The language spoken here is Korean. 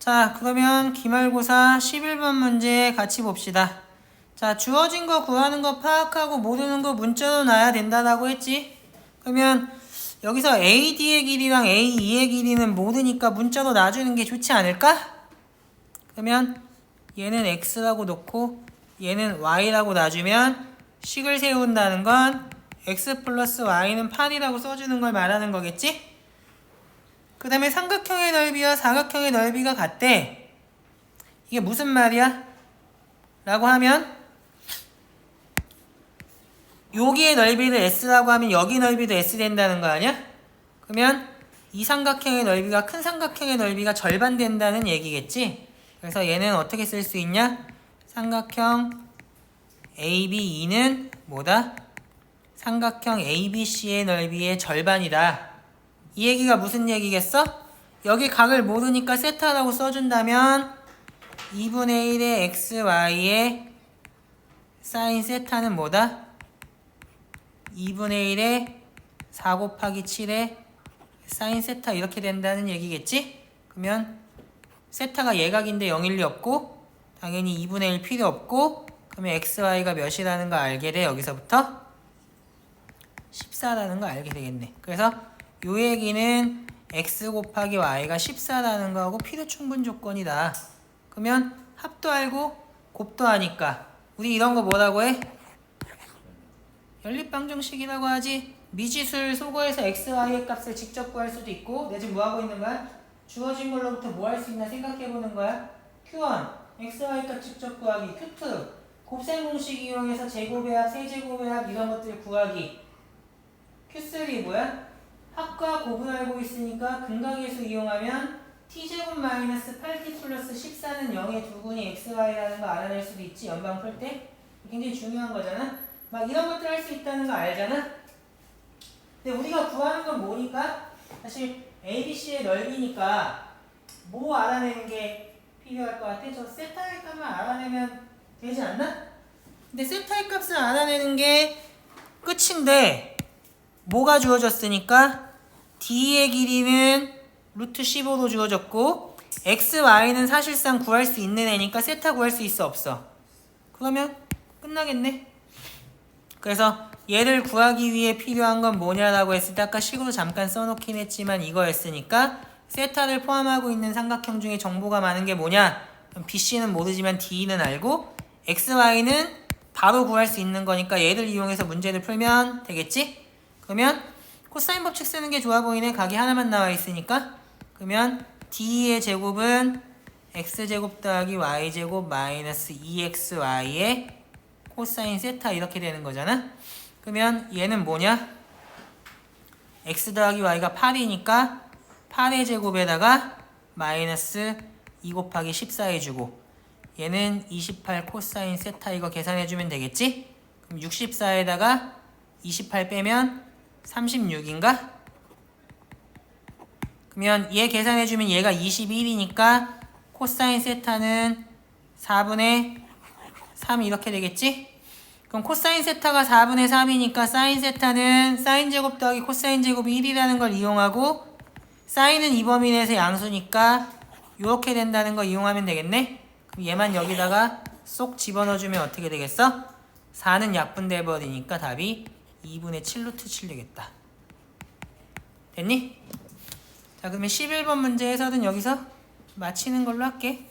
자, 그러면 기말고사 11번 문제 같이 봅시다. 자, 주어진 거 구하는 거 파악하고 모르는 거 문자로 놔야 된다라고 했지? 그러면 여기서 AD의 길이랑 AE의 길이는 모르니까 문자로 놔주는 게 좋지 않을까? 그러면 얘는 X라고 놓고 얘는 Y라고 놔주면 식을 세운다는 건 X 플러스 Y는 8이라고 써주는 걸 말하는 거겠지? 그 다음에 삼각형의 넓이와 사각형의 넓이가 같대. 이게 무슨 말이야? 라고 하면 여기의 넓이를 S라고 하면 여기 넓이도 S 된다는 거 아니야? 그러면 이 삼각형의 넓이가 큰 삼각형의 넓이가 절반 된다는 얘기겠지? 그래서 얘는 어떻게 쓸 수 있냐? 삼각형 ABE는 뭐다? 삼각형 ABC의 넓이의 절반이다. 이 얘기가 무슨 얘기겠어? 여기 각을 모르니까 세타라고 써준다면 2분의 1의 xy의 사인 세타는 뭐다? 2분의 1의 4 곱하기 7의 사인 세타 이렇게 된다는 얘기겠지? 그러면 세타가 예각인데 0일리 없고 당연히 2분의 1 필요 없고 그러면 xy가 몇이라는 거 알게 돼 여기서부터 14라는 거 알게 되겠네 그래서 요 얘기는 x 곱하기 y가 14라는 거하고 필요 충분 조건이다 그러면 합도 알고 곱도 하니까 우리 이런 거 뭐라고 해? 연립방정식이라고 하지 미지수를 소거해서 x, y의 값을 직접 구할 수도 있고 내가 지금 뭐 하고 있는 거야? 주어진 걸로부터 뭐 할 수 있나 생각해 보는 거야 q1 x, y 값 직접 구하기 q2 곱셈 공식 이용해서 제곱의 합, 세제곱의 합 이런 것들 구하기 q3 뭐야? 합과 곱을 알고 있으니까 근각계수 이용하면 t제곱 마이너스 8t 플러스 14는 0의 두분이 xy라는 거 알아낼 수도 있지 연방 풀 때? 굉장히 중요한 거잖아. 막 이런 것들 할 수 있다는 거 알잖아? 근데 우리가 구하는 건 뭐니까? 사실 ABC의 넓이니까 뭐 알아내는 게 필요할 것 같아? 저 세타의 값만 알아내면 되지 않나? 근데 세타의 값을 알아내는 게 끝인데 뭐가 주어졌으니까 D의 길이는 루트 15로 주어졌고 X, Y는 사실상 구할 수 있는 애니까 세타 구할 수 있어 없어? 그러면 끝나겠네 그래서 얘를 구하기 위해 필요한 건 뭐냐라고 했을 때 아까 식으로 잠깐 써놓긴 했지만 이거였으니까 세타를 포함하고 있는 삼각형 중에 정보가 많은 게 뭐냐 BC는 모르지만 D는 알고 X, Y는 바로 구할 수 있는 거니까 얘를 이용해서 문제를 풀면 되겠지? 그러면 코사인 법칙 쓰는 게 좋아 보이네. 각이 하나만 나와 있으니까. 그러면 D의 제곱은 X제곱 더하기 Y제곱 마이너스 2XY의 코사인 세타 이렇게 되는 거잖아. 그러면 얘는 뭐냐? X 더하기 Y가 8이니까 8의 제곱에다가 마이너스 2 곱하기 14 해주고 얘는 28 코사인 세타 이거 계산해주면 되겠지? 그럼 64에다가 28 빼면 36인가? 그러면 얘 계산해주면 얘가 21이니까 코사인 세타는 4분의 3 이렇게 되겠지? 그럼 코사인 세타가 4분의 3이니까 사인 세타는 사인 제곱 더하기 코사인 제곱이 1이라는 걸 이용하고 사인은 이 범위 내에서 양수니까 이렇게 된다는 거 이용하면 되겠네? 그럼 얘만 여기다가 쏙 집어넣어주면 어떻게 되겠어? 4는 약분돼 버리니까 답이 2분의 7루트 7 되겠다. 됐니? 자 그러면 11번 문제에서는 여기서 마치는 걸로 할게.